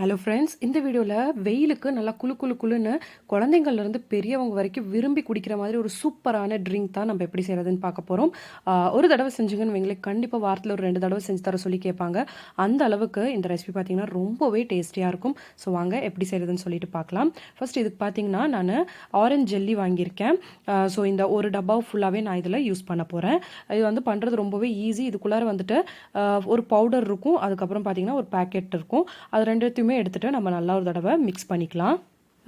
Hello friends இந்த வீடியோவில் வெயிலுக்கு நல்லா குளு குழு குளுன்னு குழந்தைங்கள்லேருந்து பெரியவங்க வரைக்கும் விரும்பி குடிக்கிற மாதிரி ஒரு சூப்பரான ட்ரிங்க் தான் நம்ம எப்படி செய்கிறதுன்னு பார்க்க போகிறோம் ஒரு தடவை செஞ்சுங்கன்னு வைங்களே கண்டிப்பாக வாரத்தில் ஒரு ரெண்டு தடவை செஞ்சு தர சொல்லி கேட்பாங்க. அந்த அளவுக்கு இந்த ரெசிபி பார்த்தீங்கன்னா ரொம்பவே டேஸ்டியாக இருக்கும். ஸோ வாங்க எப்படி செய்கிறதுன்னு சொல்லிட்டு பார்க்கலாம். ஃபர்ஸ்ட் இதுக்கு பார்த்தீங்கன்னா நான் ஆரஞ்ச் ஜெல்லி வாங்கியிருக்கேன். ஸோ இந்த ஒரு டப்பா ஃபுல்லாகவே நான் இதில் யூஸ் பண்ண போகிறேன் இது வந்து பண்ணுறது ரொம்பவே ஈஸி இதுக்குள்ளார வந்துட்டு ஒரு பவுடர் இருக்கும். அதுக்கப்புறம் பார்த்தீங்கன்னா ஒரு பேக்கெட் இருக்கும். அது ரெண்டுத்தையும் எடுத்துகிட்டு நம்ம நல்லா ஒரு தடவை மிக்ஸ் பண்ணிக்கலாம்.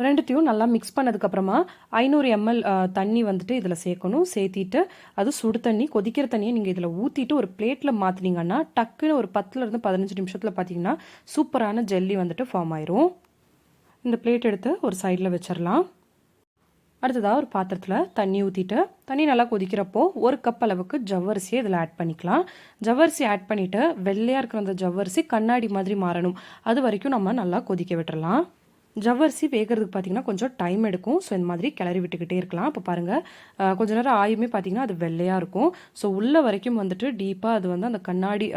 ரெண்டுத்தையும் நல்லா மிக்ஸ் பண்ணதுக்கப்புறமா ஐநூறு எம்எல் தண்ணி வந்துட்டு இதில் சேர்க்கணும். சேர்த்திட்டு அது சுடு தண்ணி கொதிக்கிற தண்ணியை நீங்கள் இதில் ஊற்றிட்டு ஒரு பிளேட்டில் மாற்றினீங்கன்னா டக்குன்னு ஒரு பத்துலேருந்து பதினஞ்சு நிமிஷத்தில் பார்த்தீங்கன்னா சூப்பரான ஜெல்லி வந்துட்டு ஃபார்ம் ஆயிரும். இந்த பிளேட் எடுத்து ஒரு சைடில் வச்சிடலாம் அடுத்ததாக ஒரு பாத்திரத்தில் தண்ணி ஊற்றிட்டு தண்ணி நல்லா கொதிக்கிறப்போ ஒரு கப் அளவுக்கு ஜவ்வரிசியை இதில் ஆட் பண்ணிக்கலாம். ஜவ்வரிசி ஆட் பண்ணிவிட்டு வெள்ளையாக இருக்கிற அந்த ஜவ்வரிசி கண்ணாடி மாதிரி மாறணும். அது வரைக்கும் நம்ம நல்லா கொதிக்க விட்டுறலாம். ஜவ்வரிசி வேகிறதுக்கு பார்த்தீங்கன்னா கொஞ்சம் டைம் எடுக்கும். ஸோ இந்த மாதிரி கிளறி விட்டுக்கிட்டே இருக்கலாம். அப்போ பாருங்கள் கொஞ்ச நேரம் ஆயுமே பார்த்தீங்கன்னா அது வெள்ளையாக இருக்கும். ஸோ உள்ள வரைக்கும் வந்துட்டு டீப்பாக அது வந்து அந்த கண்ணாடி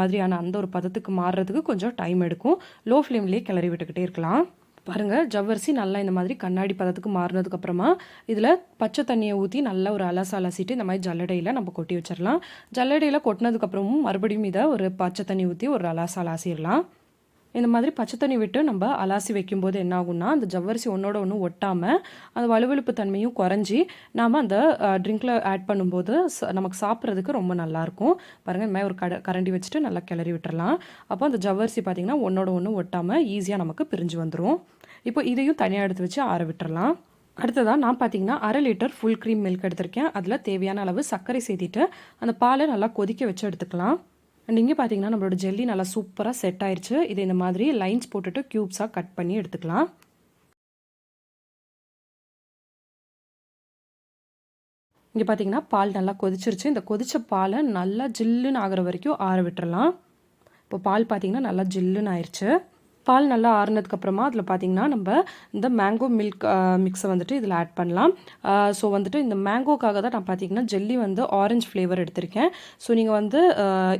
மாதிரியான அந்த ஒரு பதத்துக்கு மாறுறதுக்கு கொஞ்சம் டைம் எடுக்கும். லோ ஃப்ளேம்லேயே கிளறி விட்டுக்கிட்டே இருக்கலாம். பாருங்கள் ஜவ்வரிசி நல்லா இந்த மாதிரி கண்ணாடி பதத்துக்கு மாறினதுக்கப்புறமா இதில் பச்சை தண்ணியை ஊற்றி நல்லா ஒரு அலச அலசிட்டு இந்த மாதிரி ஜல்லடையில் நம்ம கொட்டி வச்சிடலாம் ஜல்லடையில் கொட்டினதுக்கப்புறமும் மறுபடியும் இதை ஒரு பச்சை தண்ணி ஊற்றி ஒரு அலாச அலாசிடலாம் இந்த மாதிரி பச்சை தண்ணி விட்டு நம்ம அலாசி வைக்கும்போது என்ன ஆகும்னா அந்த ஜவ்வரிசி ஒன்றோட ஒன்று ஒட்டாமல் அந்த வலுவழுப்பு தன்மையும் குறைஞ்சி நாம் அந்த ட்ரிங்க்கில் ஆட் பண்ணும்போது ச- நமக்கு சாப்பிட்றதுக்கு ரொம்ப நல்லாயிருக்கும் பாருங்கள் இந்த மாதிரி ஒரு கட கரண்டி வச்சுட்டு நல்லா கிளறி விட்டுறலாம். அப்போ அந்த ஜவ்வரிசி பார்த்திங்கன்னா ஒன்றோட ஒன்று ஒட்டாமல் ஈஸியாக நமக்கு பிரிஞ்சு வந்துடும் இப்போ இதையும் தனியாக எடுத்து வச்சு ஆற விட்டுறலாம். அடுத்ததாக நான் பார்த்தீங்கன்னா அரை லிட்டர் ஃபுல் க்ரீம் மில்க் எடுத்திருக்கேன். அதில் தேவையான அளவு சர்க்கரை சேர்த்திட்டு அந்த பாலை நல்லா கொதிக்க வச்சு எடுத்துக்கலாம். அண்ட் இங்கே பார்த்தீங்கன்னா நம்மளோட ஜெல்லி நல்லா சூப்பராக செட் ஆயிடுச்சு இது இந்த மாதிரி லைன்ஸ் போட்டுட்டு க்யூப்ஸாக கட் பண்ணி எடுத்துக்கலாம். இங்கே பார்த்தீங்கன்னா பால் நல்லா கொதிச்சிருச்சு. இந்த கொதிச்ச பாலை நல்லா ஜில்லுன்னு ஆகிற வரைக்கும் ஆற விட்டுறலாம். இப்போ பால் பார்த்தீங்கன்னா நல்லா ஜில்லுன்னு ஆயிடுச்சு பால் நல்லா ஆறுனதுக்கப்புறமா அதில் பார்த்தீங்கன்னா நம்ம இந்த மேங்கோ மில்க் மிக்ஸை வந்துட்டு இதில் ஆட் பண்ணலாம். ஸோ வந்துட்டு இந்த மேங்கோக்காக தான் நான் பார்த்தீங்கன்னா ஜெல்லி வந்து ஆரஞ்சு ஃப்ளேவர் எடுத்திருக்கேன். ஸோ நீங்கள் வந்து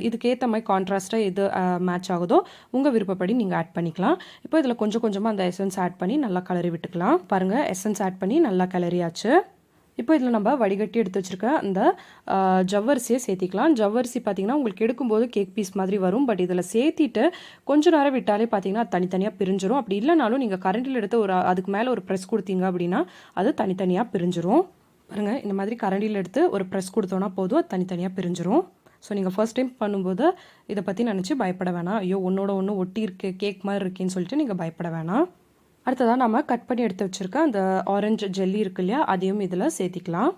இதுக்கேற்ற மாதிரி கான்ட்ராஸ்ட்டாக எது மேட்ச் ஆகுதோ உங்கள் விருப்பப்படி நீங்கள் ஆட் பண்ணிக்கலாம். இப்போ இதில் கொஞ்சம் கொஞ்சமாக அந்த எசன்ஸ் ஆட் பண்ணி நல்லா கலரி விட்டுக்கலாம். பாருங்கள் எசன்ஸ் ஆட் பண்ணி நல்லா கிளறியாச்சு இப்போ இதில் நம்ம வடிகட்டி எடுத்து வச்சுருக்க அந்த ஜவ்வரிசியை சேர்த்திக்கலாம். ஜவ்வரிசி பார்த்தீங்கன்னா உங்களுக்கு எடுக்கும்போது கேக் பீஸ் மாதிரி வரும். பட் இதில் சேர்த்திட்டு கொஞ்ச நேரம் விட்டாலே பார்த்தீங்கன்னா அது தனித்தனியாக பிரிஞ்சிரும். அப்படி இல்லைனாலும் நீங்கள் கரண்டில் எடுத்து ஒரு அதுக்கு மேலே ஒரு ப்ரெஸ் கொடுத்தீங்க அப்படின்னா அது தனித்தனியாக பிரிஞ்சிரும். பாருங்கள் இந்த மாதிரி கரண்டியில் எடுத்து ஒரு ப்ரெஸ் கொடுத்தோன்னா போதும் அது தனித்தனியாக பிரிஞ்சிரும். ஸோ நீங்கள் ஃபர்ஸ்ட் டைம் பண்ணும்போது இதை பற்றி நினச்சி பயப்பட வேணாம். ஐயோ ஒன்றோட ஒன்று ஒட்டி இருக்கு கேக் மாதிரி இருக்கேன்னு சொல்லிட்டு நீங்கள் பயப்பட வேணாம். அடுத்ததாக நம்ம கட் பண்ணி எடுத்து வச்சுருக்க அந்த ஆரஞ்சு ஜெல்லி இருக்கு இல்லையா அதையும் இதில் சேர்த்திக்கலாம்.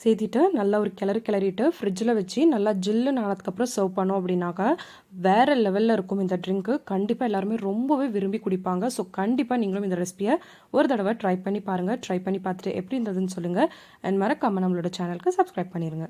சேர்த்திட்டு நல்லா ஒரு கிளறு கிளறிட்டு ஃப்ரிட்ஜில் வச்சு நல்லா ஜில்லுன்னு ஆனதுக்கப்புறம் சர்வ் பண்ணோம் அப்படின்னாக்கா வேறு லெவலில் இருக்கும் இந்த ட்ரிங்க்கு கண்டிப்பாக எல்லாருமே ரொம்பவே விரும்பி குடிப்பாங்க. ஸோ கண்டிப்பாக நீங்களும் இந்த ரெசிபியை ஒரு தடவை ட்ரை பண்ணி பாருங்கள் ட்ரை பண்ணி பார்த்துட்டு எப்படி இருந்ததுன்னு சொல்லுங்கள் அண்ட் மறக்காமல் நம்மளோட சேனலுக்கு சப்ஸ்கிரைப் பண்ணிடுங்க